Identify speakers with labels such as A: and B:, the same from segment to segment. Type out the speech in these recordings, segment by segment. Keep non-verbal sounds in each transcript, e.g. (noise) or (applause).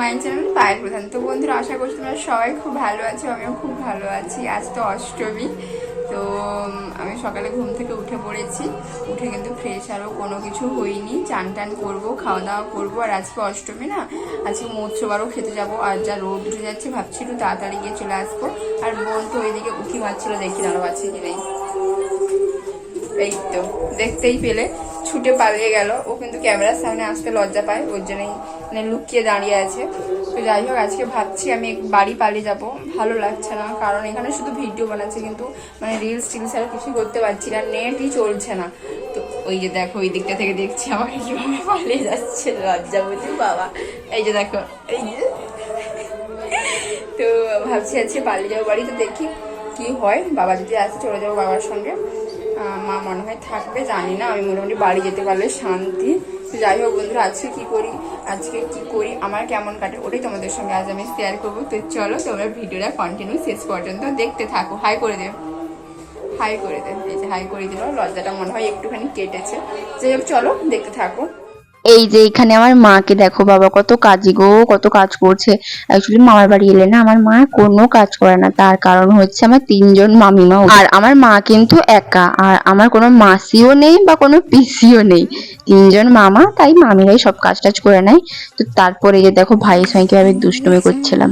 A: মায়ের চ্যানেল পায়ের প্রধান। তো বন্ধুরা, আশা করছি তোমরা সবাই খুব ভালো আছো, আমিও খুব ভালো আছি। আজ তো অষ্টমী, তো আমি সকালে ঘুম থেকে উঠে পড়েছি। উঠে কিন্তু ফ্রেশ আরও কোনো কিছু হইনি চান টান করব, খাওয়া দাওয়া করব, আর আজকে অষ্টমী না? আজকে মৎস্য বারও খেতে যাব, আর যা রোদ উঠে যাচ্ছে ভাবছি একটু তাড়াতাড়ি গিয়ে চলে আসব। আর বোন তো ওইদিকে উঠি মারছিল, দেখি দাঁড়াও আছে কি নেই। এই তো, দেখতেই পেলে। ছুটে পালিয়ে গেল। ও কিন্তু ক্যামেরার সামনে আসতে লজ্জা পায়, ওর জন্যই মানে লুকিয়ে দাঁড়িয়ে আছে। তো যাই হোক, আজকে ভাবছি আমি বাড়ি পালিয়ে যাব। ভালো লাগছে না, কারণ এখানে শুধু ভিডিও বানাচ্ছে, কিন্তু মানে রিলস টিলস আর কিছুই করতে পারছি না নেটই চলছে না। তো ওই যে দেখো, ওই দিকটা থেকে দেখছি আমাকে কীভাবে পালিয়ে যাচ্ছে লজ্জাবতী বাবা। এই যে দেখো, এই যে। তো ভাবছি আজকে পালিয়ে যাব বাড়ি, তো দেখি কি হয়। বাবা যদি আসে, চলে যাব বাবার সঙ্গে। মা মনে হয় থাকবে, জানি না, আমি মোটামুটি বাড়ি যেতে পারলে শান্তি। যাই হোক বন্ধুরা, আজকে কি করি? আজকে কি করি? আমার কেমন কাটে ওটাই তোমাদের সঙ্গে আজ আমি শেয়ার করব। তো চলো তোমরা ভিডিওটা কন্টিনিউ শেষ পর্যন্ত দেখতে থাকো। হাই করে দে। হাই করে দে। এই যে হাই করে দিল। লজ্জাটা মনে হয় একটুখানি কেটেছে। যাই হোক, চলো দেখতে থাকো।
B: এই যে এখানে আমার মাকে দেখো বাবা কত কাজই গো কত কাজ করছে অ্যাকচুয়ালি মামার বাড়ি এলে না আমার মা কোনো কাজ করে না তার কারণ হচ্ছে আমার তিনজন মামিমা আর আমার মা কিন্তু একা আর আমার কোনো মাসিও নেই বা কোনো পিসিও নেই তিনজন মামা তাই মামিরাই সব কাজ টাজ করে নেয় তো তারপরে যে দেখো ভাইয়ের সঙ্গে কীভাবে দুষ্টুমি করছিলাম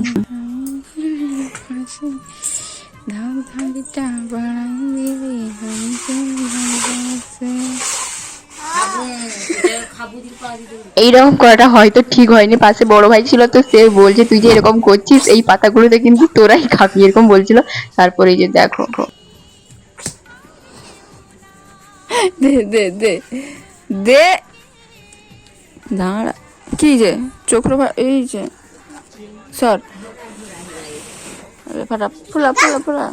B: এইরকম করাটা হয়তো ঠিক হয়নি। পাশে বড় ভাই ছিল তো সে বলছে, তুই যে এরকম করছিস, এই পাতাগুলোতে কিন্তু তোরাই খাবি, এরকম বলছিল। তারপরে যে দেখো,
A: দে দে দে দে। দাঁড়া, কি যে চোখর এই যে, সর। ফুলা ফুলা ফুলা।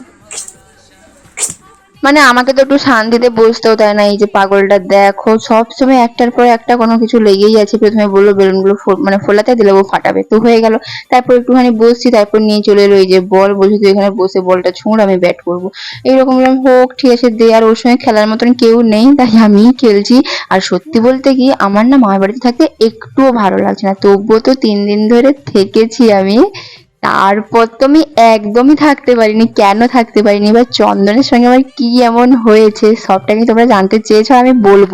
B: মানে আমাকে তো একটু শান্তিতে বসতেও দেয় না, এই যে পাগলটা দেখো, সব সময় একটার পর একটা কোনো কিছু লেগেই আছে, প্রথমে বলল বেলুনগুলো মানে ফোলাতে দিলে, ও ফাটাবে, তো হয়ে গেল। তারপর একটুখানি বসছি, তারপর নিয়ে চলে এলো, এই যে বল, বলছে তুই এখানে বসে বলটা ছুঁড়, আমি ব্যাট করব। এইরকম হোক, ঠিক আছে, দে, আর ওর সঙ্গে খেলার মতন কেউ নেই, তাই আমি খেলছি। আর সত্যি বলতে কি, আমার না মামার বাড়িতে থাকতে একটুও ভালো লাগছে না, তবুও তো তিন দিন ধরে থেকেছি আমি। তারপর তো আমি একদমই থাকতে পারিনি, কেন থাকতে পারিনি? এবার চন্দনের সঙ্গে আমার কি এমন হয়েছে? সবটা কি তোমরা জানতে চেয়েছো? আমি বলব,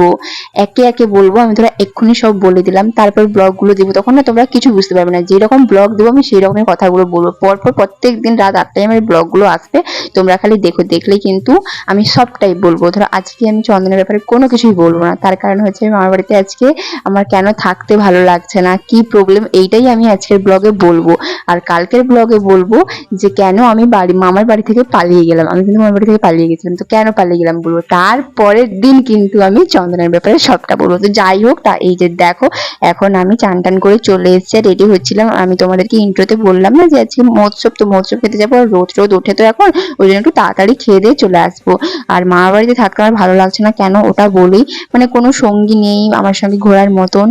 B: একে একে বলব, আমি তোরা এক্ষুনি সব বলে দিলাম, তারপর ব্লগগুলো দেবো। তখন না তোমরা কিছু বুঝতে পারবে না, যেরকম ব্লগ দেবো, আমি সেই রকমই কথাগুলো বলব। পরপর প্রত্যেক দিন রাত আটটায় আমার ব্লগগুলো আসবে, তোমরা খালি দেখো দেখলেই কিন্তু আমি সবটাই বলব। ধরো, আজকে আমি চন্দনের ব্যাপারে কোনো কিছুই বলব না। তার কারণ হচ্ছে আমি আমার বাড়িতে আজকে আমার কেন থাকতে ভালো লাগছে না, কি প্রবলেম এইটাই আমি আজকের ব্লগে বলব। আর কালকের ব্লগে বলব যে কেন আমি বাড়ি, মামার বাড়ি থেকে পালিয়ে গেলাম। আমি কিন্তু মামার বাড়ি থেকে পালিয়ে গেছিলাম। তো কেন পালিয়ে গেলাম বলব? তারপরের দিন কিন্তু আমি চন্দনের ব্যাপারে সবটা বলব। তো যাই হোক, তা এই যে দেখো, এখন আমি চান টান করে চলে এসেছি রেডি হচ্ছিলাম। আমি তোমাদেরকে ইন্ট্রোতে বললাম না যে আজকে মহোৎসব, তো মহোৎসব খেতে যাব, আর রোদ রোদ ওঠে তো এখন, ওই জন্য একটু তাড়াতাড়ি খেয়ে দিয়ে চলে আসব। আর মামার বাড়িতে থাকতে আমার ভালো লাগছে না, কেন ওটা বলি? মানে কোনো সঙ্গী নেই আমার সঙ্গে ঘোরার মতন।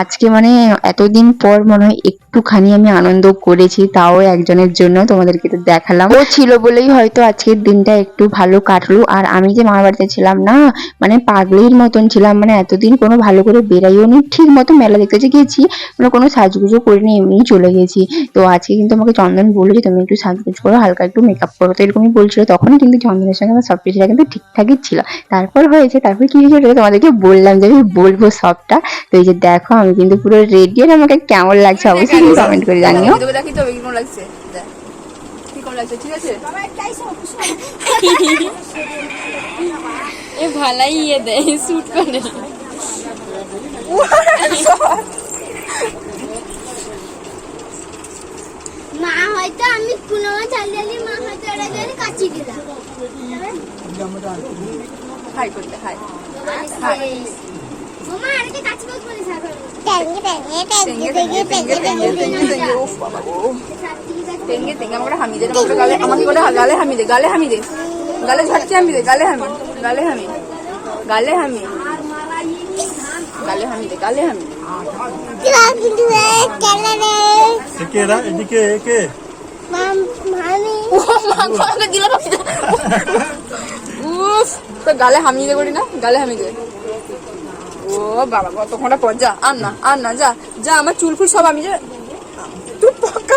B: আজকে মানে এতদিন পর মনে হয় একটুখানি আমি আনন্দ করেছি তাও একজনের জন্য, তোমাদেরকে তো দেখালাম। ও ছিল বলেই হয়তো আজকের দিনটা একটু ভালো কাটলো। আর আমি যে মামার বাড়িতে ছিলাম না মানে পাগলির মতন ছিলাম মানে এতদিন কোনো ভালো করে বেরাইও নি, ঠিক মতো মেলা দেখতে যে গেছি মানে কোনো সাজগুজো করিনি, এমনিই চলে গেছি। তো আজকে কিন্তু আমাকে চন্দন বলল যে, তুমি একটু সাজগুজ করো, হালকা একটু মেকআপ করো। তো এরকমই বলছিল। তখন কিন্তু চন্দনের সঙ্গে আমার সব কিছুটা কিন্তু ঠিকঠাকই ছিল। তারপর হয়েছে, তারপর কি হয়েছে ওটা তোমাদেরকে বললাম যে, আমি বলব সবটা। তো এই যে দেখো, আমি কিন্তু পুরো রেডি আর আমাকে কেমন লাগছে অবশ্যই কমেন্ট করে জানিও।
A: লাগছে? কেমন লাগছে? ঠিক আছে?
C: এ ভালাই ইয়ে দেয় করে
D: মা হয়তো আমি কোনো চালিয়ে আলি মা হয়তো কাচি দিলাম
A: হাই করতে হাই।
D: মামা
A: গালে হামি দে গালে হামি দে গালে ঝটকে হামি দে গালে হামি গালে হামি গালে হামি গালে হামি দে গালে হামি
E: এদিকে একে
A: গালে হামি দে করি না গালে হামি বাবা কতক্ষণটা পর যা আর না আর না যা যা আমার চুল ফুল সব আমি যে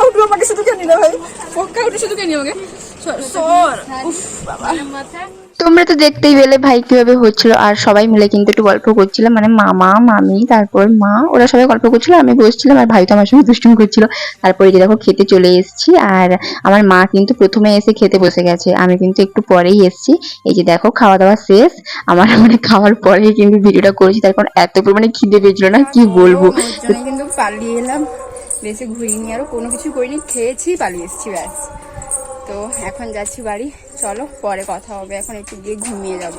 A: উঠবো আমাকে শুধু কেন নিলে ভাই? পক্কা উঠে শুধু কেন আমাকে? সর, সর উফ বাবা।
B: তোমরা তো দেখতেই পেলে ভাই কীভাবে হচ্ছিল। আর সবাই মিলে কিন্তু একটু গল্প করছিলাম। মানে মামা, মামি, তারপর মা, ওরা সবাই গল্প করছিল, আমি বসছিলাম আর ভাই তো আমার সঙ্গে দুষ্টুমি করছিল। তারপরে যে দেখো, খেতে চলে এসেছি আর আমার মা কিন্তু প্রথমে এসে খেতে বসে গেছে। আমি কিন্তু একটু পরেই এসেছি। এই যে দেখো খাওয়া দাওয়া শেষ। আমার মানে খাওয়ার পরেই কিন্তু ভিডিওটা করেছি। তার কারণ এত পরিমাণে খিদে পেয়েছিল না, কি বলব?
A: কিন্তু পালিয়ে এলাম। বেশি ঘুরিনি, আরও কোনো কিছু করিনি। খেয়েছি, পালিয়ে এসেছি, ব্যাস। তো এখন যাচ্ছি বাড়ি। চলো, পরে কথা হবে। এখন একটু গিয়ে ঘুমিয়ে যাব।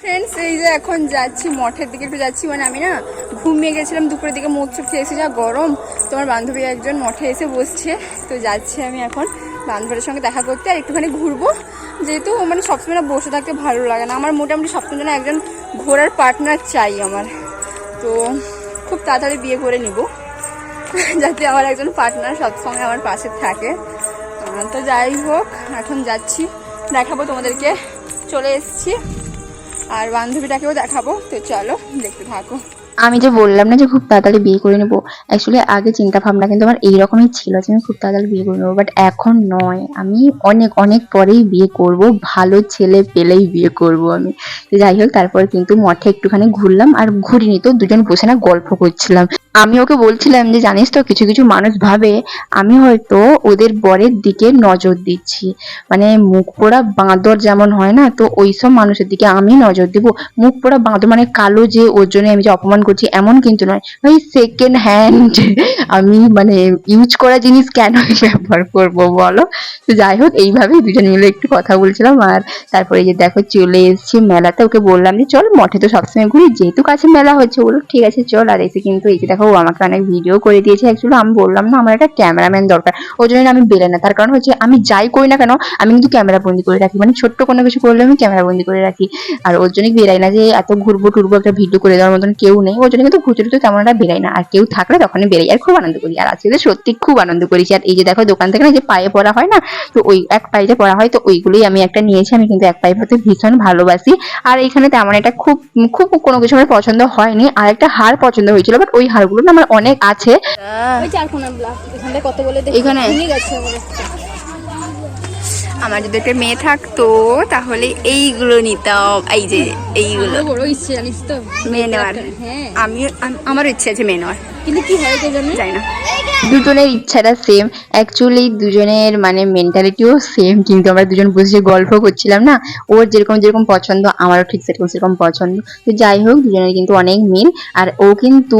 A: ফ্রেন্ডস এই যে এখন যাচ্ছি, মঠের দিকে একটু যাচ্ছি। মানে আমি না ঘুমিয়ে গেছিলাম, দুপুরের দিকে মুখ চুপ খেয়েছি যা গরম। তোমার বান্ধবী একজন মঠে এসে বসছে। তো যাচ্ছি আমি এখন বান্ধবীর সঙ্গে দেখা করতে আর একটুখানি ঘুরবো। যেহেতু মানে সবসময় না বসে থাকতে ভালো লাগে না। আমার মোটামুটি সবসময় যেন একজন ঘোরার পার্টনার চাই আমার। তো খুব তাড়াতাড়ি বিয়ে করে নিব। যাতে আমার একজন পার্টনার সবসময় আমার পাশে থাকে। আহ, তো যাই হোক এখন যাচ্ছি দেখাবো তোমাদেরকে চলে এসছি। আর বান্ধবীটাকেও দেখাবো তো চলো দেখতে থাকো।
B: আমি যে বললাম না যে খুব তাড়াতাড়ি বিয়ে করে নেব অ্যাকচুয়ালি আগে চিন্তা ভাবনা কিন্তু আমার এইরকমই ছিল যে আমি খুব তাড়াতাড়ি বিয়ে করে নেব বাট এখন নয়। আমি অনেক অনেক পরেই বিয়ে করব, ভালো ছেলে পেলেই বিয়ে করব আমি। তো যাই হোক, তারপরে কিন্তু মঠে একটুখানি ঘুরলাম আর ঘুরিনি তো, দুজন বসে না গল্প করছিলাম। আমি ওকে বলছিলাম যে, জানিস তো, কিছু কিছু মানুষ ভাবে, আমি হয়তো ওদের বরের দিকে নজর দিচ্ছি। মানে মুখ পোড়া বাঁদর যেমন হয় না, তো ওইসব মানুষের দিকে আমি নজর দিব। মুখ পোড়া বাঁদর মানে কালো যে, ওর জন্য আমি যে অপমান করছি, এমন কিন্তু নয়। ওই সেকেন্ড হ্যান্ড আমি মানে ইউজ করা জিনিস কেন (laughs) ব্যবহার করব বলো? তো যাই হোক, এইভাবেই দুজন মিলে একটু কথা বলছিলাম আর তারপরে যে দেখো, চলে এসেছি মেলাতে। ওকে বললাম যে, চল মঠে তো সবসময় ঘুরি, যেহেতু কাছে মেলা হচ্ছে। বলো ঠিক আছে, চল। আর এসে কিন্তু এই যে দেখো, ও আমাকে অনেক ভিডিও করে দিয়েছে। অ্যাকচুয়ালি আমি বললাম না, আমার একটা ক্যামেরাম্যান দরকার। ওই জন্য আমি বেলে না। তার কারণ হচ্ছে, আমি যাই করি না কেন, আমি কিন্তু ক্যামেরা বন্দি করে রাখি। মানে ছোট্ট কোনো কিছু করলে আমি ক্যামেরা বন্দি করে রাখি। আর ওর জন্য বেরাই না যে, এত ঘুরবো, টুরবো, একটা ভিডিও করে দেওয়ার মতন কেউ নেই। ওর জন্য কিন্তু ঘুরতে টুরতে তেমন একটা বেরাই না। আর কেউ থাকলে তখনই বেরাই আর খুব আনন্দ করি। আর আজকে তো সত্যি খুব আনন্দ করেছি। আর এই যে দেখো দোকান থেকে না যে পায়ে পড়া হয় না তো ওই এক পায়ে যে পড়া হয় তো ওইগুলোই আমি একটা নিয়েছি। আমি কিন্তু এক পায়ে পড়তে ভীষণ ভালোবাসি। আর এখানে তেমন একটা খুব খুব কোনো কিছু আমার পছন্দ হয়নি। আর একটা হার পছন্দ হয়েছিল বাট ওই হারগুলো না আমার অনেক আছে।
C: এখানটা কত বলে দেখি?
A: এখানে?
C: গেছে আমার
A: যদি একটা মেয়ে থাকতো তাহলে এইগুলো নিতাম। এই যে এইগুলো।
C: বড় ইচ্ছে জানিস তো?
A: মেয়ে নেওয়ার।
C: হ্যাঁ।
A: আমি আম- আমারও ইচ্ছে আছে মেয়ে নেওয়ার।
C: কিন্তু কি হয় কে জানে
A: যাই না।
B: দুজনের ইচ্ছাটা সেম অ্যাকচুয়ালি দুজনের মানে মেন্টালিটিও সেম কিন্তু আমরা দুজন বসে গল্প করছিলাম না ওর যেরকম যেরকম পছন্দ আমারও ঠিক সেরকম সেরকম পছন্দ। তো যাই হোক দুজনের কিন্তু অনেক মিল আর ও কিন্তু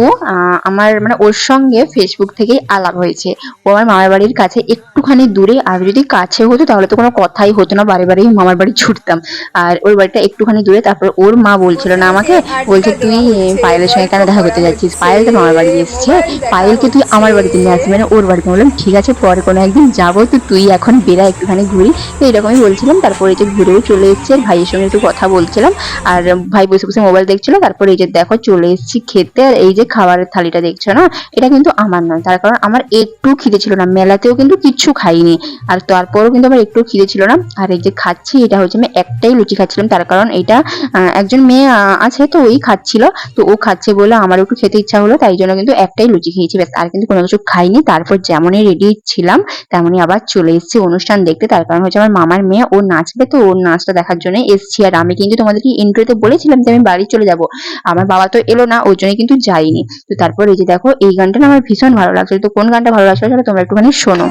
B: আমার মানে ওর সঙ্গে ফেসবুক থেকেই আলাপ হয়েছে। ও আমার মামার বাড়ির কাছে একটুখানি দূরে আর যদি কাছে হতো তাহলে তো কোনো কথাই হতো না বারে বারেই মামার বাড়ি ছুটতাম। আর ওর বাড়িটা একটুখানি দূরে তারপর ওর মা বলছিল না আমাকে বলছে তুই পায়েলের সঙ্গে কেন দেখা করতে যাচ্ছিস? পায়েল তো মামার বাড়ি এসছে পায়েলকে তুই আমার বাড়িতে নিয়ে আসবি? মানে ওর বাড়িতে। বললাম, ঠিক আছে, পরে কোনো একদিন যাব। তো তুই এখন বেরা একটুখানি ঘুরি। তো এরকমই বলছিলাম। তারপরে যে ঘুরেও চলে এসেছি। আর ভাইয়ের সঙ্গে একটু কথা বলছিলাম। আর ভাই বসে বসে মোবাইল দেখছিল। তারপরে এই যে দেখো, চলে এসেছি খেতে। আর এই যে খাবারের থালিটা দেখছ না? এটা কিন্তু আমার নয়। তার কারণ আমার একটু খিদে ছিল না। মেলাতেও কিন্তু কিচ্ছু খাইনি। আর তারপরেও কিন্তু আমার একটু খিদে ছিল না। আর এই যে খাচ্ছি, এটা হচ্ছে আমি একটাই লুচি খাচ্ছিলাম। তার কারণ এটা একজন মেয়ে আছে তো, ওই খাচ্ছিল। তো ও খাচ্ছে বলে আমার একটু খেতে ইচ্ছা হলো। তাই জন্য কিন্তু একটাই লুচি খেয়েছি, ব্যাস। আর কিন্তু কোনো কিছু খাইনি। তারপর যেমনই রেডি ছিলাম, তেমনই আবার চলে এসেছি অনুষ্ঠান দেখতে। তার কারণ হচ্ছে আমার মামার মেয়ে, ও নাচবে তো, ওর নাচটা দেখার জন্য এসছি। আর আমি কিন্তু তোমাদেরকে ইন্ট্রোতে বলেছিলাম যে আমি বাড়ি চলে যাব। আমার বাবা তো এলো না, ওর জন্য কিন্তু যাইনি। তো তারপর এই যে দেখো, এই গানটা আমার ভীষণ ভালো লাগছে তো কোন গানটা ভালো লাগছিল তাহলে তোমরা একটুখানি শোনো।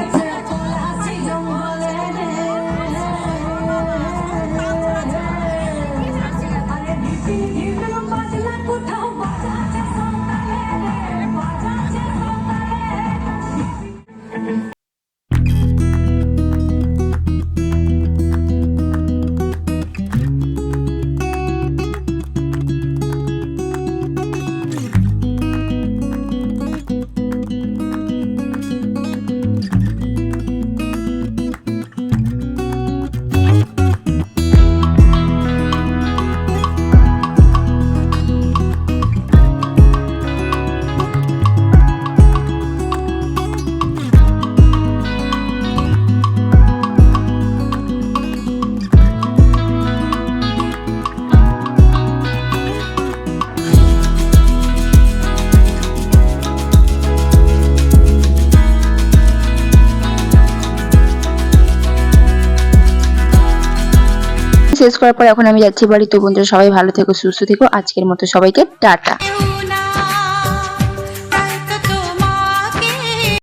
B: শেষ করার পর এখন আমি যাচ্ছি বাড়ি তো বন্ধুরা, সবাই ভালো থেকো, সুস্থ থেকো। আজকের মতো সবাইকে টাটা।